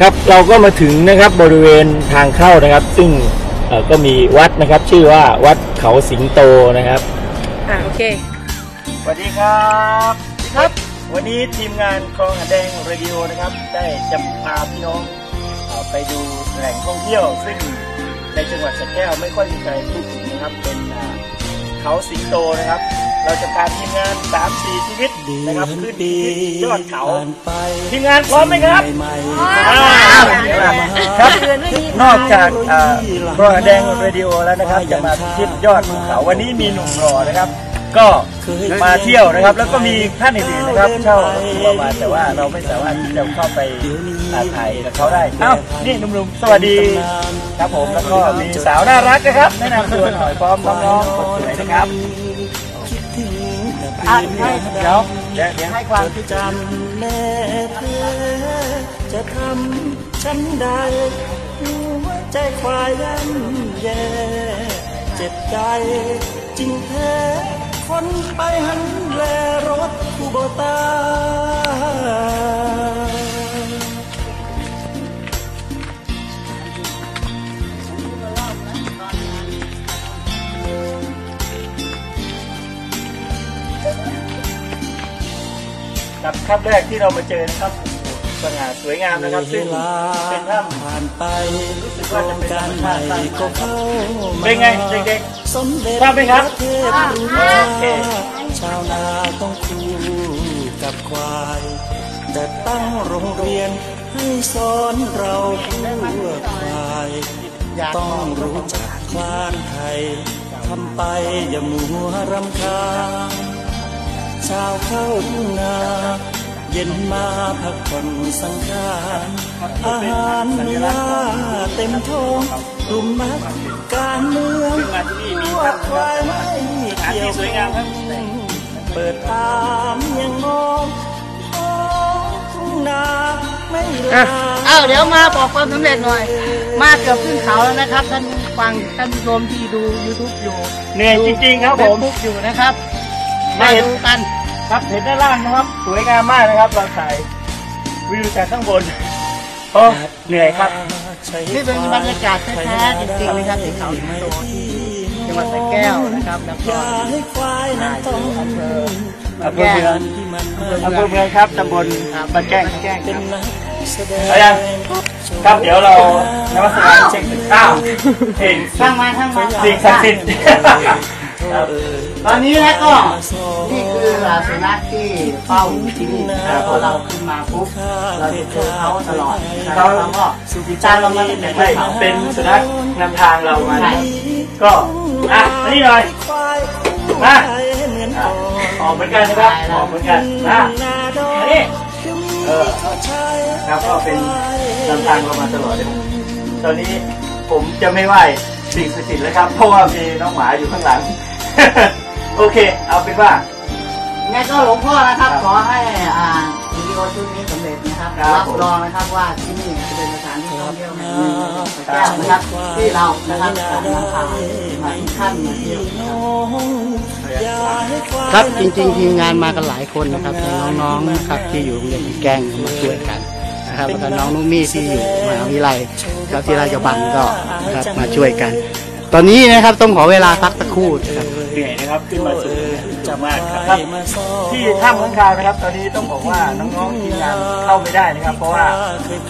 ครับเราก็มาถึงนะครับบริเวณทางเข้านะครับ ซึ่งเอ่อก็มีวัดนะครับ ชื่อว่าวัดเขาสิงโตนะครับอ่าโอเคสวัสดีครับครับ วันนี้ทีมงานคลองหาแดงเรดิโอนะครับ ได้จะพาพี่น้องเอ่อไปดูแหล่งท่องเที่ยวซึ่งในจังหวัดสระแก้วไม่ค่อยมีใครพูดถึงนะครับเป็นอ่า เขาสิงโตนะครับ เราจะพาทีมงาน3 4ชีวิตนะครับขึ้นที่ยอดเขาทีมงานพร้อมไหมครับอ่าครับนอกจากอ่าคลองหาแดงเรดิโอแล้วนะครับจะมาพิชิตยอดภูเขาวันนี้มีหนุ่มหล่อนะครับ ก็มาเที่ยวนะครับ แล้วก็มีท่านอื่นๆนะครับ เช่ารถทัวร์มาแต่ว่าเราไม่สามารถที่จะเข้าไปอ่าถ่ายกับเขาได้เอ้านี่หนุ่มๆสวัสดีครับผมแล้วก็มีสาวน่ารักนะครับแนะนำตัวหน่อยพร้อมน้องๆคนสวยนะครับอะให้เดี๋ยวเดี๋ยวเดี๋ยวให้ความจำแน่เธอจะทำฉันได้หัวใจควายย่ำแย่เจ็บใจจริงแท้ คนไปหันแลรถคูโบตาครับครับแรกที่เรามาเจอนะครับสง่าสวยงามนะครับซึ่งเวลาเป็นถ้ผ่านไปรู้สึกโครว่าจะงเป็นการธรรมใหม่ชาติสร้างก็เข้ามาเป็นไงเด็ก สมเด็จทราบไหมครับพะเทพรู้ว่าโอเคชาวนาต้องคู่กับควายแต่ตั้งโรงเรียนให้สอนเราผู้ควาย ต้องรู้จักคลานไทยทำไปอย่ามัวรำคาญชาวเข้าทุ่งนา เย็นมาพักผ่อนสังขาร อาหารมีลาเต็มท้องกลุ่มนักการเมืองว่ากนควายไม่สถานเกี่ยวสวยงามครับเปิดตามยังมองท้องทุ่งนาไม่ลาอ้าวเดี๋ยวมาบอกความสำเร็จหน่อย มาเกือบขึ้นเขาแล้วนะครับ ท่านฟังท่านผู้ชมที่ดู YouTube อยู่เหนื่อยจริงๆครับผมทุกอยู่นะครับมาดูกันครับเห็นด้านล่างนะครับ สวยงามมากนะครับเราถ่ายวิวจากข้างบน โอ้เหนื่อยครับ นี่เป็นบรรยากาศแท้ๆจริงๆนะครับที่เขาสิงโตจังหวัดสระแก้วนะครับแล้วอก็ย่าให้ควายนั้นต้องอำเภออำเภอเมืองที่มันอำเภอเมืองครับตำบลบ้านแก้งแจ้งเป็นครับนักแสดงเอายังครับเดี๋ยวเรานมัสการเช็คอ้าวเห็นข้างมาข้างมาสิ่งศักดิ์สิทธิ์ ครับตอนนี้แล้วก็นี่คือสุนัขที่เฝ้าอยู่ที่นี่นะครับพอเราขึ้นมาปุ๊บเราจะเจอเขาตลอดนะครับเขาก็ติดตามเรามาตั้งแต่ไม่เขาเป็นสุนัขนำทางเรามาใช่ก็อะมานี่หน่อยควายมาเหมือนอะก่อนออกเหมือนกันนะครับออกเหมือนกันนะนาดอมานนี่เออชายครับก็เป็นนำทางเรามาตลอดเลยตอนนี้ผมจะไม่ไหวสิ่งศักดิ์สิทธิ์แล้วครับ เพราะว่ามีน้องหมาอยู่ข้างหลัง โอเค เอาเป็นว่า งั้นก็หลวงพ่อนะครับครับ ขอให้อ่าวิดีโอชุดนี้สำเร็จนะครับครับรับรองนะครับว่าที่นี่จะเป็นสถานที่ท่องเที่ยวแห่งหนึ่งในแก้วนะครับที่เรานะครับจะนำพามาทุกท่านมาเที่ยวนะครับอย่าให้ควายครับจริงๆทีมงานมากันหลายคนนะครับทั้งน้องๆนะครับที่อยู่โรงเรียนแกล้งมาช่วยกันนะครับแล้วก็น้องนุ้มี่ที่อยู่มหาวิทยาลัยครับที่ราชบังก็นะครับมาช่วยกัน ตอนนี้นะครับต้องขอเวลาพักสักครู่นะครับเห นื่อยนะครับขึ้นมาสูงจะมากครับที่ถ้ำข้างคาวนะครับ ตอนนี้ต้องบอกว่าน้องๆทีมงานเข้าไม่ได้นะครับ เพราะว่า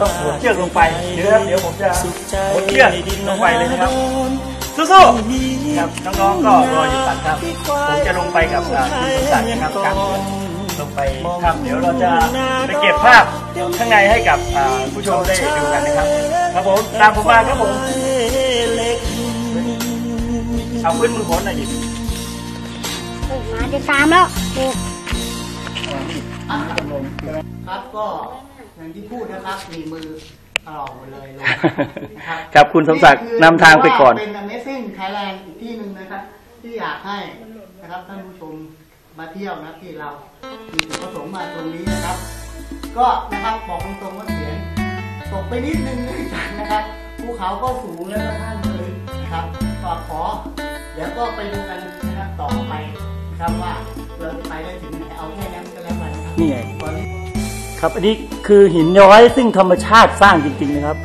ต้องหดเชือกลงไปเดี๋ยวนะครับเดี๋ยวผมจะหดเชือกลงไปเลยนะครับสู้ๆครับน้องๆก็รออยู่ตัดครับผมจะลงไปกับอ่าคุณสมศักดิ์นะครับกลางเดือนลงไปครับเดี๋ยวเราจะไปเก็บภาพข้างในให้กับอ่าผู้ชมได้ดูกันนะครับครับผมตามผมมาครับผมเอาขึ้นมือโขนหน่อยดิมา จะตามแล้วโอ้ครับก็อย่างที่พูดนะครับมีมือตลอดหมดเลยลงนะครับครับคุณสมศักดิ์นำทางไปก่อน เป็น Amazing Thailand อีกที่หนึ่งนะครับ ที่อยากให้นะครับท่านผู้ชมมาเที่ยวนะที่เรามีจุดประสงค์มาตรงนี้นะครับ ก็นะครับบอกตรงๆว่าเสียงตกไปนิดนึงนะครับภูเขาก็สูงแล้วก็ท่านเลยนะครับก็ขอเดี๋ยวก็ไปดูกันนะครับต่อไปนะ ครับว่าเราจะไปได้ถึงไหนเอาแค่นั้นก็แล้วกันนะครับนี่ไงตอนนี้ครับอันนี้คือหินย้อยซึ่งธรรมชาติสร้างจริง ๆนะครับ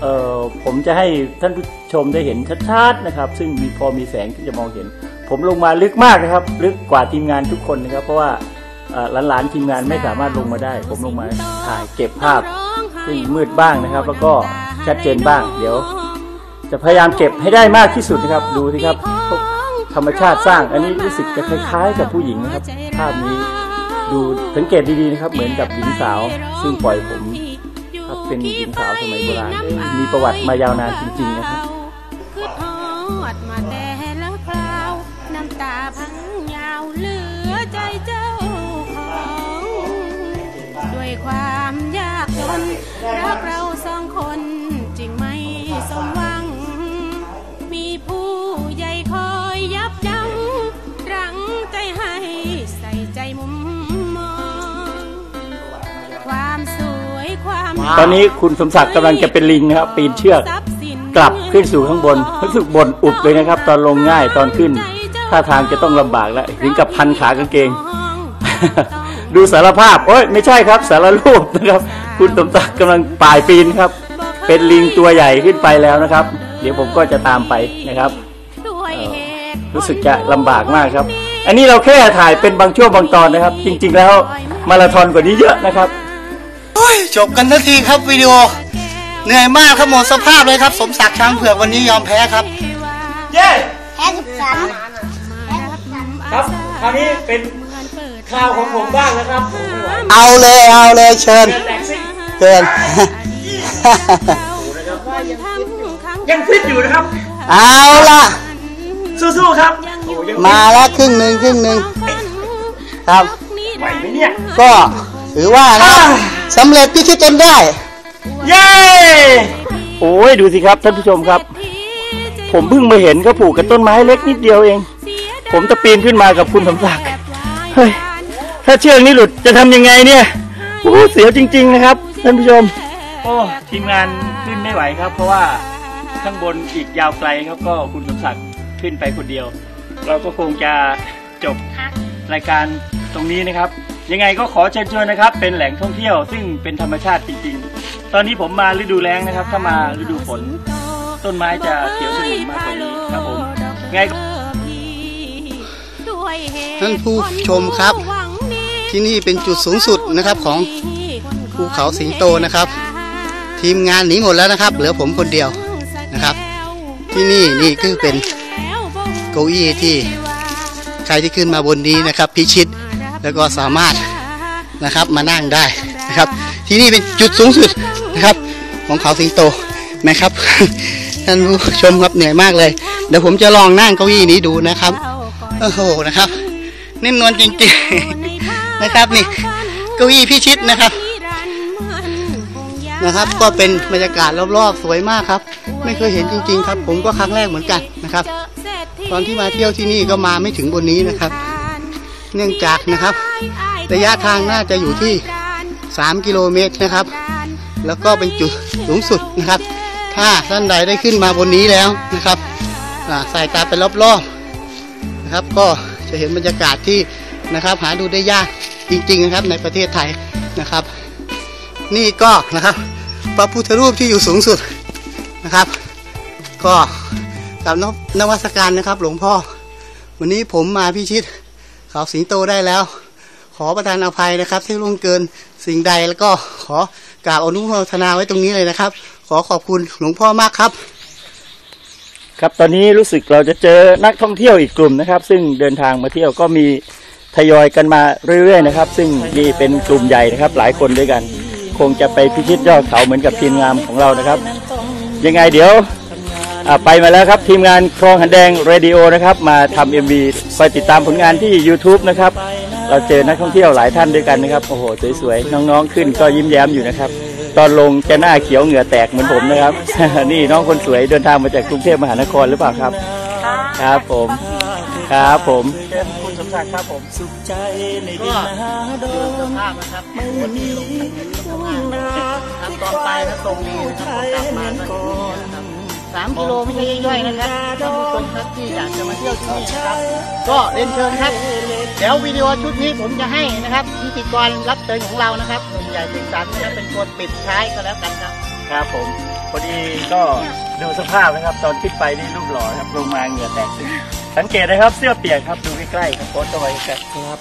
เอ่อผมจะให้ท่านผู้ชมได้เห็นชัดๆนะครับ ซึ่งมีพอมีแสงที่จะมองเห็น ผมลงมาลึกมากนะครับ ลึกกว่าทีมงานทุกคนนะครับ เพราะว่าเอ่อหลานๆทีมงานไม่สามารถลงมาได้ ผมลงมาถ่ายเก็บภาพ ซึ่งมืดบ้างนะครับ แล้วก็ชัดเจนบ้าง เดี๋ยว จะพยายามเก็บให้ได้มากที่สุดนะครับ ดูสิครับพวก ธรรมชาติสร้าง อันนี้รู้สึกจะคล้ายๆ กับผู้หญิงนะครับ ภาพนี้ดูสังเกตดีๆนะครับ เหมือนกับหญิงสาว ซึ่งปล่อยผมครับเป็นหญิงสาวสมัยโบราณมีประวัติมายาวนานจริงๆนะครับความยากจนรักเราสองคน ตอนนี้คุณสมศักดิ์กำลังจะเป็นลิงนะครับ ปีนเชือก กลับขึ้นสู่ข้างบนรู้สึกบนอุบเลยนะครับ ตอนลงง่ายตอนขึ้นท่าทางจะต้องลำบากแล้วถึงกับพันขากางเกง ดูสารภาพโอ้ยไม่ใช่ครับ สารรูปนะครับ คุณสมศักดิ์กำลังป่ายปีนครับ เป็นลิงตัวใหญ่ขึ้นไปแล้วนะครับ เดี๋ยวผมก็จะตามไปนะครับด้วยเหตุรู้สึกจะลำบากมากครับ อันนี้เราแค่ถ่ายเป็นบางช่วงบางตอนนะครับ จริง ๆ แล้วมาราธอนกว่านี้เยอะนะครับโอ้ยจบกันทันทีครับวิดีโอ เหนื่อยมากครับหมดสภาพเลยครับ สมศักดิ์ช้างเผือกวันนี้ยอมแพ้ครับ เย้แพ้สิบสามแพ้สิบสามครับคราวนี้เป็นคราวของผมบ้างนะครับผมไม่ไหวเอาเลยเอาเลยเชิญแตกซิ่งเชิญยังฟิตอยู่นะครับ เอาล่ะ สู้ๆครับโอ้ยังมาแล้วครึ่งหนึ่งครึ่งหนึ่งครับไหวไหมเนี่ย ก็ถือว่านะ สำเร็จพิชิตจนได้ เย้ โอ้ยดูสิครับท่านผู้ชมครับ ผมเพิ่งมาเห็นเขาผูกกับต้นไม้เล็กนิดเดียวเอง ผมจะปีนขึ้นมากับคุณสมศักดิ์เฮ้ยถ้าเชือกนี้หลุดจะทำยังไงเนี่ยโอ้เสียวจริง ๆ นะครับท่านผู้ชม โอ้ทีมงานขึ้นไม่ไหวครับ เพราะว่าข้างบนอีกยาวไกลครับก็คุณสมศักดิ์ขึ้นไปคนเดียว เราก็คงจะจบรายการตรงนี้นะครับ ยังไงก็ขอเชิญชวนนะครับ เป็นแหล่งท่องเที่ยวซึ่งเป็นธรรมชาติจริงๆ ตอนนี้ผมมาฤดูแล้งนะครับ ถ้ามาฤดูฝน ต้นไม้จะเขียวสงบมากกว่านี้ครับผมไงก็ท่านผู้ชมครับ ที่นี่เป็นจุดสูงสุดนะครับของภูเขาสิงโตนะครับ ทีมงานหนีหมดแล้วนะครับ เหลือผมคนเดียวนะครับ ที่นี่นี่คือเป็นเก้าอี้ที่ใครที่ขึ้นมาบนนี้นะครับ พิชิต แล้วก็สามารถนะครับมานั่งได้นะครับ ที่นี่เป็นจุดสูงสุดนะครับ ของเขาสิงโตนะครับท่านผู้ชมครับเหนื่อยมากเลย เดี๋ยวผมจะลองนั่งเก้าอี้นี้ดูนะครับโอ้โหนะครับนิ่มนวลจริงๆนะครับนี่เก้าอี้พิชิตนะครับนะครับ ก็เป็นบรรยากาศรอบๆ สวยมากครับ ไม่เคยเห็นจริ เนื่องจากนะครับ ระยะทางน่าจะอยู่ที่ 3 กิโลเมตรนะครับ แล้วก็เป็นจุดสูงสุดนะครับ ถ้าท่านใดได้ขึ้นมาบนนี้แล้วนะครับสายตาไปรอบๆนะครับ ก็จะเห็นบรรยากาศที่นะครับ หาดูได้ยากจริงๆนะครับในประเทศไทยนะครับ นี่ก็นะครับ พระพุทธรูปที่อยู่สูงสุดนะครับ ก็กราบนวัสการนะครับ หลวงพ่อ วันนี้ผมมาพิชิต เขาสิงโตได้แล้ว ขอประทานอภัยนะครับ ที่ล่วงเกินสิ่งใดแล้วก็ขอกราบอนุโมทนาไว้ตรงนี้เลยนะครับ ขอขอบคุณหลวงพ่อมากครับ ครับตอนนี้รู้สึกเราจะเจอนักท่องเที่ยวอีกกลุ่มนะครับ ซึ่งเดินทางมาเที่ยวก็มีทยอยกันมาเรื่อยๆนะครับ ซึ่งนี่เป็นกลุ่มใหญ่นะครับ หลายคนด้วยกัน คงจะไปพิชิตยอดเขาเหมือนกับทีมงานของเรานะครับ ยังไงเดี๋ยว อ่าไปมาแล้วครับ ทีมงานคลองหันแดงเรดิโอนะครับมาทำเอ็มวีไปติดตามผลงานที่ YouTube นะครับ เราเจอนักท่องเที่ยวหลายท่านด้วยกันนะครับ โอ้โห สวยๆ น้องๆขึ้นก็ยิ้มแย้มอยู่นะครับ ตอนลงจะหน้าเขียวเหงื่อแตกเหมือนผมนะครับ นี่น้องคนสวยเดินทางมาจากกรุงเทพมหานครหรือเปล่าครับ ครับผม ครับผมเชิญคุณสมศักดิ์ครับผมสุขใจในก็ดินนาดดูสนภาพนะครับไม่มีทุ่งนาครับตอนไปนะตรงนี้นะครับตอนกลับมาก็อย่างนี้นะ ครับสามกิโลไม่ใช่ย่อยๆนะครับท่านผู้ชมครับที่อยากจะมาเที่ยวที่นี่นะครับก็เรียนเชิญครับเดี๋ยววิดีโอชุดนี้ผมจะให้นะครับพิธีกรรับเชิญของเรานะครับหนุ่มใหญ่สิงสันจะเป็นคนปิดท้ายก็แล้วกันครับครับผมพอดีก็ดูสภาพนะครับ ตอนขึ้นไปนี่รูปหล่อครับลงมาเหงื่อแตก สังเกตนะครับเสื้อเปียกครับดูใกล้ๆครับโพสต์เอาไว้ครับ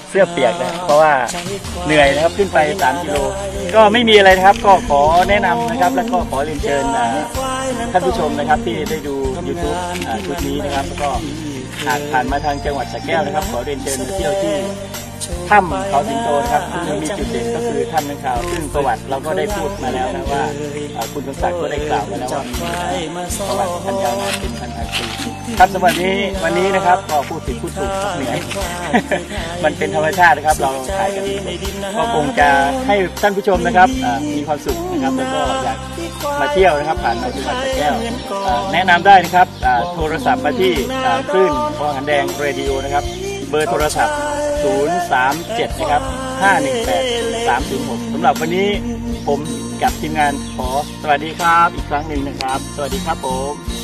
เสื้อเปียกนะเพราะว่าเหนื่อยนะครับขึ้นไป 3 กิโล ก็ไม่มีอะไรนะครับก็ขอแนะนำนะครับ แล้วก็ขอเรียนเชิญอ่าท่านผู้ชมนะครับที่ได้ดู YouTube อ่าชุดนี้นะครับแล้วก็หากผ่านมาทางจังหวัดสระแก้วนะครับ ขอเรียนเชิญมาเที่ยวที่ ถ้ำเขาสิงโตนะครับซึ่งมีจุดเด่นก็คือถ้ำนังขาว ซึ่งประวัติเราก็ได้พูดมาแล้วนะว่าอ่าคุณสมศักดิ์ก็ได้กล่าวมาแล้วว่ามีประวัติพันยาวนานเป็นพันพันปีครับสำหรับวันนี้วันนี้นะครับก็พูดผิดพูดถูกเหนื่อยมันเป็นธรรมชาตินะครับ เราถ่ายกันเองก็คงจะให้ท่านผู้ชมนะครับอ่ามีความสุขนะครับแล้วก็อยากมาเที่ยวนะครับผ่านมาจังหวัดสระแก้วอ่าแนะนำได้นะครับอ่าโทรศัพท์มาที่อ่าคลื่นพอหันแดงเรดิโอนะครับ เบอร์โทรศัพท์ 037 นะครับ 518 306สำหรับวันนี้ผมกับทีมงานขอสวัสดีครับอีกครั้งหนึ่งนะครับ สวัสดีครับผม